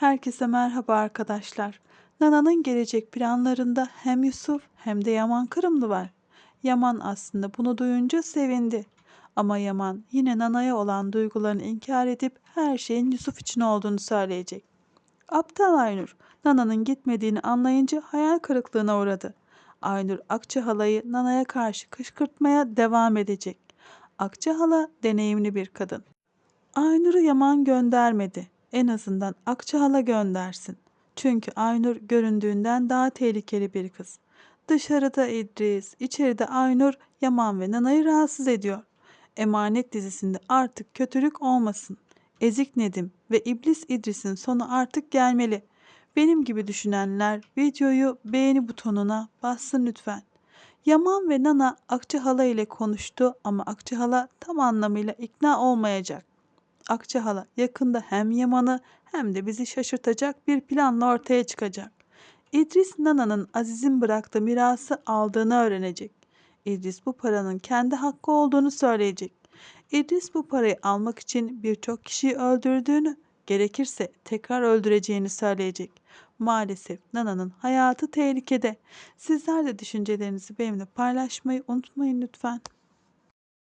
Herkese merhaba arkadaşlar. Nana'nın gelecek planlarında hem Yusuf hem de Yaman Kırımlı var. Yaman aslında bunu duyunca sevindi. Ama Yaman yine Nana'ya olan duygularını inkar edip her şeyin Yusuf için olduğunu söyleyecek. Aptal Aynur, Nana'nın gitmediğini anlayınca hayal kırıklığına uğradı. Aynur Akça halayı Nana'ya karşı kışkırtmaya devam edecek. Akça hala deneyimli bir kadın. Aynur'u Yaman göndermedi. En azından Akçahal'a göndersin. Çünkü Aynur göründüğünden daha tehlikeli bir kız. Dışarıda İdris, içeride Aynur, Yaman ve Nana'yı rahatsız ediyor. Emanet dizisinde artık kötülük olmasın. Ezik Nedim ve İblis İdris'in sonu artık gelmeli. Benim gibi düşünenler videoyu beğeni butonuna bassın lütfen. Yaman ve Nana Akçahala ile konuştu ama Akçahala tam anlamıyla ikna olmayacak. Akçahala yakında hem Yaman'ı hem de bizi şaşırtacak bir planla ortaya çıkacak. İdris Nana'nın Aziz'in bıraktığı mirası aldığını öğrenecek. İdris bu paranın kendi hakkı olduğunu söyleyecek. İdris bu parayı almak için birçok kişiyi öldürdüğünü, gerekirse tekrar öldüreceğini söyleyecek. Maalesef Nana'nın hayatı tehlikede. Sizler de düşüncelerinizi benimle paylaşmayı unutmayın lütfen.